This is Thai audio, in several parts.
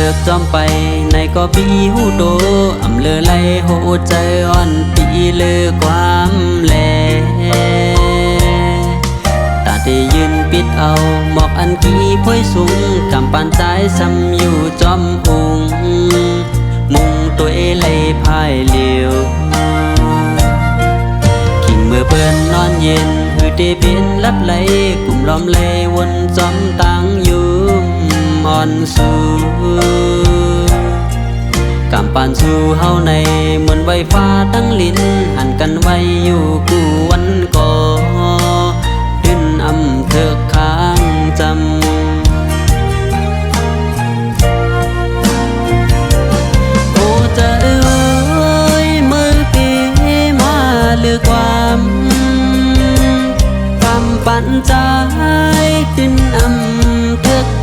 ลิกจอมไปในก็ปีหูโตอำเลอไลโหใจอ่อนปีเลือความแลตาที่ยืนปิดเอาหมอกอันกี้พอยสูงกำปานใจซ้ำอยู่จอมอุงมุงตัวเอเลพายเหลียวขิงเมื่อเปิ้นนอนเย็นหือเตเป็นลับไหลกลุ่มล้อมเลวนจอมตังอยู่ อ่อนสูกำปานสู่เฮาในเหมือนไวฟ้าตั้งลิ้น หันกันไว้อยู่กูวันก่อดินอำเถอค้างจำ โอ้จะเอ้ยมือปีมาเลือความความปั่นใจตินอำเทึกค้างจำผู้โตอ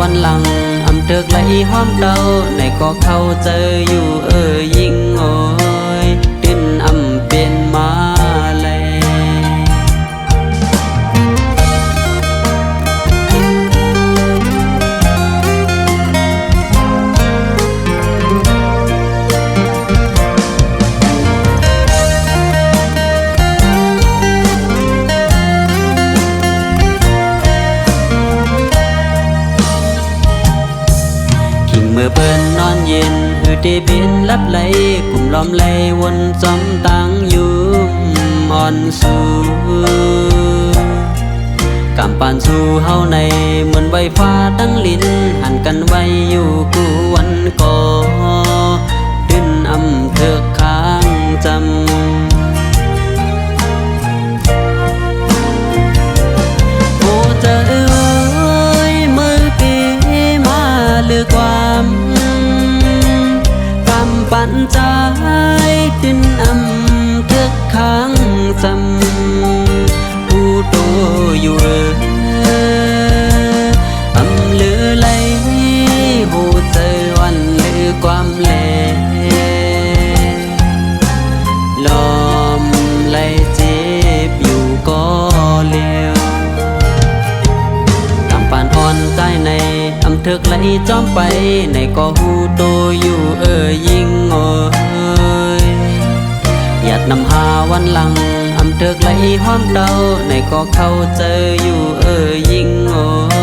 วันหลังอำเติกไหลห้อมเตาในก็เข้าเจออยู่เอ่ยยิง นหือเตเบียนลับไหลกลุ่มล้อมไหลวนจอมตังอยู่อ่อนสูกำปานสู่เฮาในเหมือนไวฟ้าตั้งลิ้น หันกันไว้อยู่กูวันก่อดินอำเถอค้างจำโอ้จะเอ้ยมือปีมาเลือกควา ใจติน เทึกไหลจอมไปในก็หูโตอยู่เอ่ยยิงโอ้ยหยาดนำหาวันหลังอำเถึกไหลห้อมเดาในก็เข้าเจออยู่เอ่ยยิงโอ้